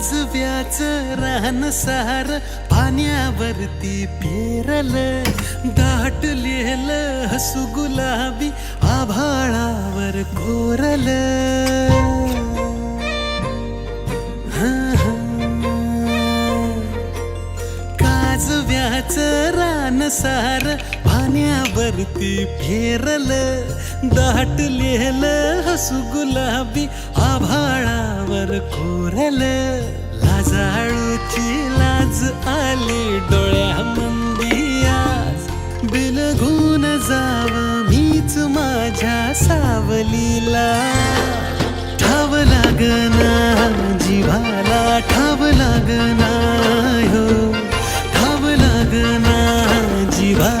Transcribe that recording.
काजव्याच रान सार पाण्यावरती पेरल. दाटलेल हसू गुलाबी आभाळावर कोरल. काजव्याच रान सार पाण्यावरती फेरल दाटलेल हसू गुलाबी मोरल लाज आळूची लाज आली डोळ्या मंदियास बिलगून जाव मीच माझ्या सावलीला. ठाव लागना जीवाला ठाव लागना हो. ठाव लागना जीवा